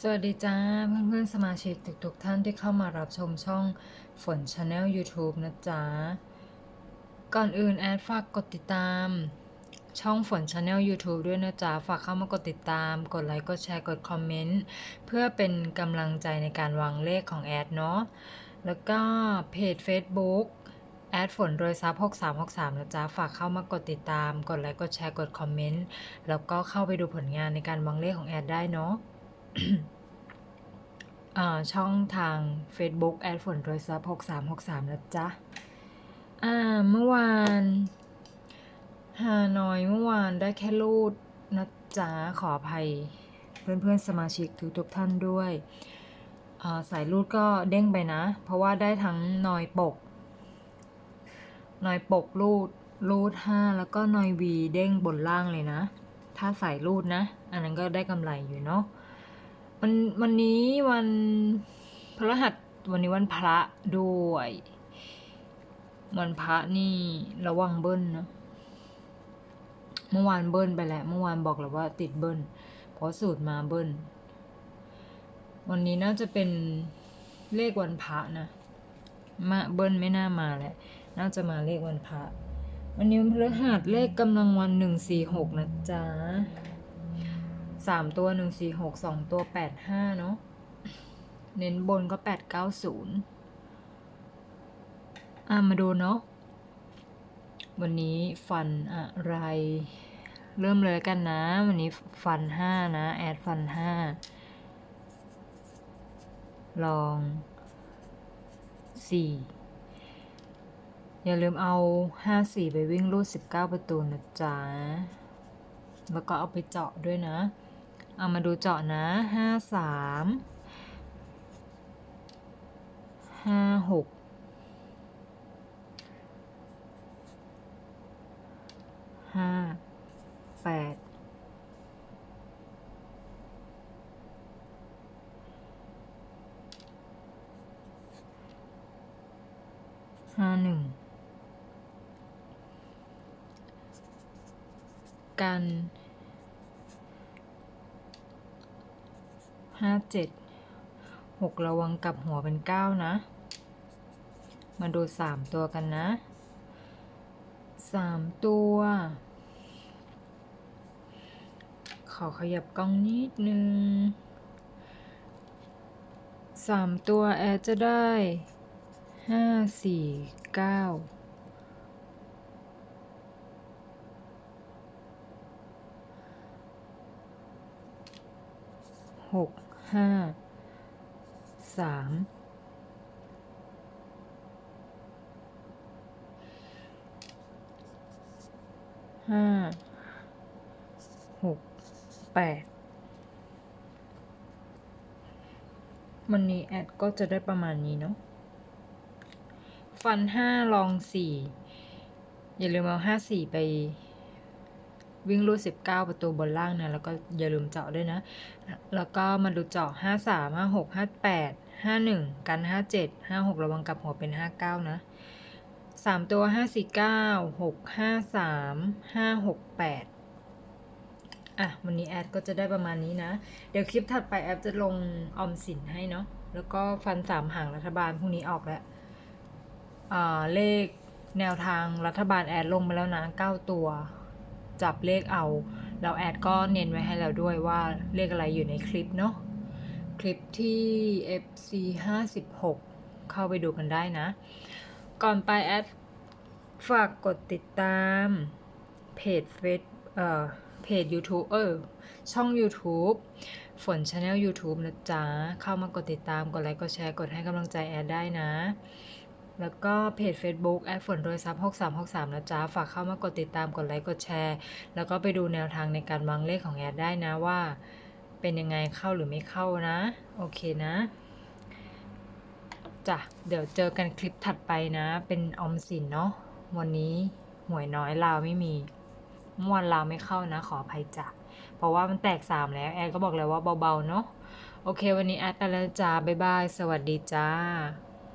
สวัสดีจ้าเพื่อนๆสมาชิกทุกๆท่านที่เข้ามารับชมช่องฝนชาแนล YouTube นะจ๊ะ ก่อนอื่นแอดฝากกดติดตาม ช่องฝนชาแนล YouTube ด้วยนะจ๊ะ ฝากเข้ามากดติดตาม กดไลค์ กดแชร์ กดคอมเมนต์ เพื่อเป็นกำลังใจในการวางเลขของแอดเนาะ แล้วก็เพจ Facebook แอดฝนโดยซับ6363นะจ๊ะ ฝากเข้ามากดติดตาม กดไลค์ กดแชร์ กดคอมเมนต์ แล้วก็เข้าไปดูผลงานในการวางเลขของแอดได้เนาะ ช่องทาง Facebook แอดฝนโดยซับ6363นะจ๊ะ อ่า เมื่อวานฮานอยเมื่อวานได้แค่รูดนะจ๊ะ ขออภัย เพื่อนๆ สมาชิกทุกๆท่านด้วยสายรูดก็เด้งไปนะ เพราะว่าได้ทั้งนอยปก นอยปกรูดรูด5แล้วก็นอยวีเด้งบนล่างเลยนะ ถ้าสายรูดนะ อันนั้นก็ได้กำไรอยู่เนาะ วันวันนี้วันพฤหัสวันนี้วันพระด้วย วันพระนี่ระวังเบิ้ลนะ เมื่อวานเบิ้ลไปแล้วเมื่อวานบอกแล้วว่าติดเบิ้ลเพราะสูตรมาเบิ้ลวันนี้น่าจะเป็นเลขวันพระนะมาเบิ้ลไม่น่ามาแหละน่าจะมาเลขวันพระวันนี้วันพฤหัสเลขกำลังวันหนึ่งสี่หกนะจ๊ะ สามตัวหนึ่งสี่หกสองตัวแปดห้าเนาะเน้นบนก็แปดเก้าศูนย์อะมาดูเนาะวันนี้ฟันอะไร เริ่มเลยกันนะ วันนี้ฟันห้านะ แอดฟันห้าลองสี่อย่าลืมเอาห้าสี่ไปวิ่งรูดสิบเก้าประตูนะจ๊ะ แล้วก็เอาไปเจาะด้วยนะ เอามาดูเจาะนะห้าสามห้าหกห้าแปดห้าหนึ่งกัน ห้าเจ็ดหกระวังกลับหัวเป็นเก้านะ มาดูสามตัวกันนะสามตัว ขอขยับกล้องนิดนึงสามตัวแอดจะได้ห้าสี่เก้าหก ห้าสามห้าหกแปดวันนี้แอดก็จะได้ประมาณนี้เนาะฟันห้าลองสี่อย่าลืมเอาห้าสี่ไป วิ่งรูดสิบเก้าประตูบนล่างนะแล้วก็อย่าลืมเจาะด้วยนะ แล้วก็มาดูเจาะห้าสามห้าหกห้าแปดห้าหนึ่งกันห้าเจ็ดห้าหกระวังกับหัวเป็นห้าเก้านะสามตัวห้าสี่เก้าหกห้าสามห้าหกแปดอะ วันนี้แอดก็จะได้ประมาณนี้นะ เดี๋ยวคลิปถัดไปแอดจะลงออมสินให้เนาะแล้วก็ฟันสามหางรัฐบาลพรุ่งนี้ออกแล้วเลขแนวทางรัฐบาลแอดลงมาแล้วนะเก้าตัว จับเลขเอาแล้วแอดก็เน้นไว้ให้เราด้วยว่าเลขอะไรอยู่ในคลิปเนาะ คลิปที่ FC 56 เข้าไปดูกันได้นะ ก่อนไปแอดฝากกดติดตามเพจเฟซเอ่อเพจ YouTube เออ ช่อง YouTube ฝนชาแนล YouTube นะจ๊ะ เข้ามากดติดตาม กดไลค์ กดแชร์ กดให้กำลังใจแอดได้นะ แล้วก็เพจ Facebook แอดฝนโดยซับ6363 นะจ๊ะ ฝากเข้ามากดติดตามกดไลค์กดแชร์ แล้วก็ไปดูแนวทางในการวางเลขของแอดได้นะว่า เป็นยังไงเข้าหรือไม่เข้านะ โอเคนะจ้ะเดี๋ยวเจอกันคลิปถัดไปนะ เป็นออมสินเนาะวันนี้หวยน้อยลาวไม่มีม่วนลาวไม่เข้านะ ขออภัยจ้ะเพราะว่ามันแตกสามแล้วแอดก็บอกเลยว่าเบาๆเนาะโอเค วันนี้แอดไปแล้วจ้าบ๊ายบาย สวัสดีจ้า